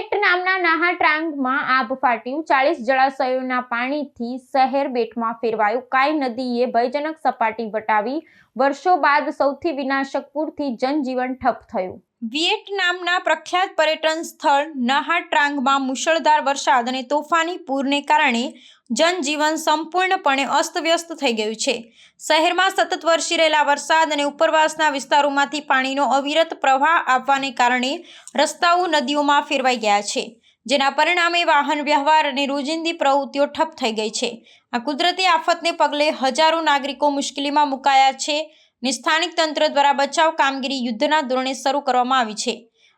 વિયેટનામના નાહા ટ્રાંગમાં આભ ફાટ્યું. ચાલીસ જળાશયોના પાણીથી શહેર બેટમાં ફેરવાયું. કાઈ નદીએ ભયજનક સપાટી વટાવી. વર્ષો બાદ સૌથી વિનાશક પૂરથી જનજીવન ઠપ થયું. વિયેટનામના પ્રખ્યાત પર્યટન સ્થળ નાહા ટ્રાંગમાં મુશળધાર વરસાદ અને તોફાની પૂરને કારણે જનજીવન સંપૂર્ણપણે અસ્તવ્યસ્ત થઈ ગયું છે. શહેરમાં સતત વરસી રહેલા વરસાદ અને ઉપરવાસના વિસ્તારોમાંથી પાણીનો અવિરત પ્રવાહ આવવાને કારણે રસ્તાઓ નદીઓમાં ફેરવાઈ ગયા છે, જેના પરિણામે વાહન વ્યવહાર અને રોજિંદી પ્રવૃત્તિઓ ઠપ થઈ ગઈ છે. આ કુદરતી આફતને પગલે હજારો નાગરિકો મુશ્કેલીમાં મુકાયા છે ને સ્થાનિક તંત્ર દ્વારા બચાવ કામગીરી યુદ્ધના ધોરણે શરૂ કરવામાં આવી છે.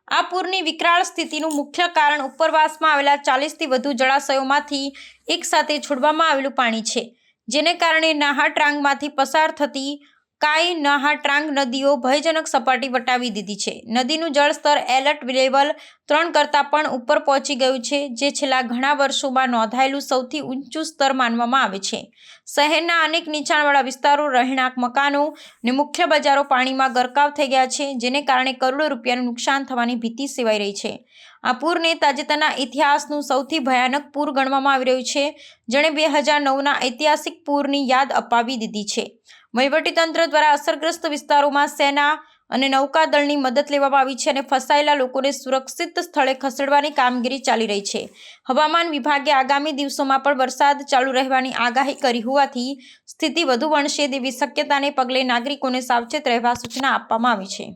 આ પૂરની વિકરાળ સ્થિતિનું મુખ્ય કારણ ઉપરવાસમાં આવેલા ચાલીસથી વધુ જળાશયોમાંથી એકસાથે છોડવામાં આવેલું પાણી છે, જેને કારણે નાહા ટ્રાંગમાંથી પસાર થતી કાઈ નાહા ટ્રાંગ નદીઓ ભયજનક સપાટી વટાવી દીધી છે. નદીનું જળસ્તર એલર્ટ લેવલ ત્રણ કરતાં પણ ઉપર પહોંચી ગયું છે, જે છેલ્લા ઘણા વર્ષોમાં નોંધાયેલું સૌથી ઊંચું સ્તર માનવામાં આવે છે. શહેરના અનેક નીચાણવાળા વિસ્તારો, રહેણાંક મકાનો ને મુખ્ય બજારો પાણીમાં ગરકાવ થઈ ગયા છે, જેને કારણે કરોડો રૂપિયાનું નુકસાન થવાની ભીતિ સેવાઈ રહી છે. આ પૂરને તાજેતરના ઇતિહાસનું સૌથી ભયાનક પૂર ગણવામાં આવી રહ્યું છે. જેણે બે હજાર નવના ઐતિહાસિક પૂરની યાદ અપાવી દીધી છે. વહીવટીતંત્ર દ્વારા અસરગ્રસ્ત વિસ્તારોમાં સેના અને નૌકાદળની મદદ લેવામાં આવી છે અને ફસાયેલા લોકોને સુરક્ષિત સ્થળે ખસેડવાની કામગીરી ચાલી રહી છે. હવામાન વિભાગે આગામી દિવસોમાં પણ વરસાદ ચાલુ રહેવાની આગાહી કરી હોવાથી સ્થિતિ વધુ વણશે તેવી શક્યતાને પગલે નાગરિકોને સાવચેત રહેવા સૂચના આપવામાં આવી છે.